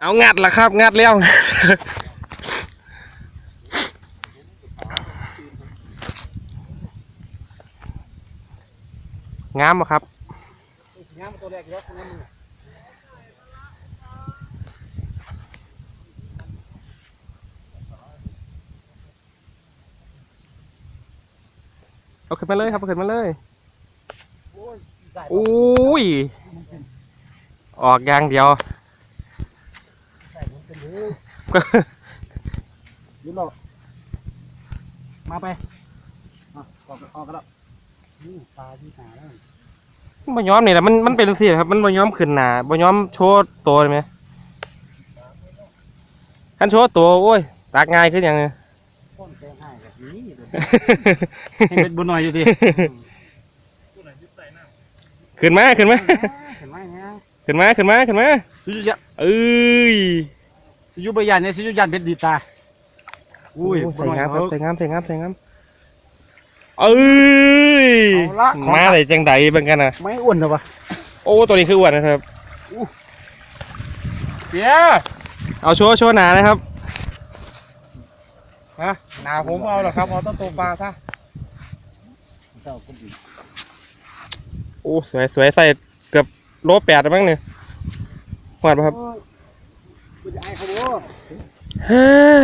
เอางัดละครับ งัดแล้วงามปะครับงามตัวแรกแล้วคนนั้นเอาขึ้นมาเลยครับเอาขึ้นมาเลยโอ้ยใส่อุ้ย ออกอย่างเดียว ใส่ผมเป็นเล ยยืนรอมาไปอะออกออกกันแล้วนี่ปลาที่หาแล้วบ่ย้อมนี่แหละมันมันเป็นสิครับมันบ่ย้อมขึ้นหนาบ่ย้อมโชว์ตัวเลยไหมคันโชว์ตัวโอ้ยตากง่ายขึ้นอย่างนี้ต้นแกงให้แบบนี้เลยให้เป็นบุญหน่อยอยู่ดิขึ้นมาขึ้นมาเห็นไหมเนี่ยขึ้นมาขึ้นมาขึ้นมาสุยุยะเอ้ย สุยุบยานเนี่ยสุยุยันเป็นดีตา อุ้ยโใส่บุญหน่อยงามครับเออใส่งามใส่งามใส่งามเอ้ยเอาละของมาเลยจังใดเบิ่งกันนะไม่อ้วนหรอวะโอ้ตัวนี้คืออ้วนนะครับ เดี๋ยวเอาโชว์โชว์หนานะครับ ฮะหนาผมเอาหรอครับเอาต้นตัวปลาซะเจ้าก็ดีโอ้สวยสวยใส่เกือบโลแปดแล้วมั้งเนี่ยหวาดปะครับ โอ้ยคุณจะไอเขาบ่เฮ้ย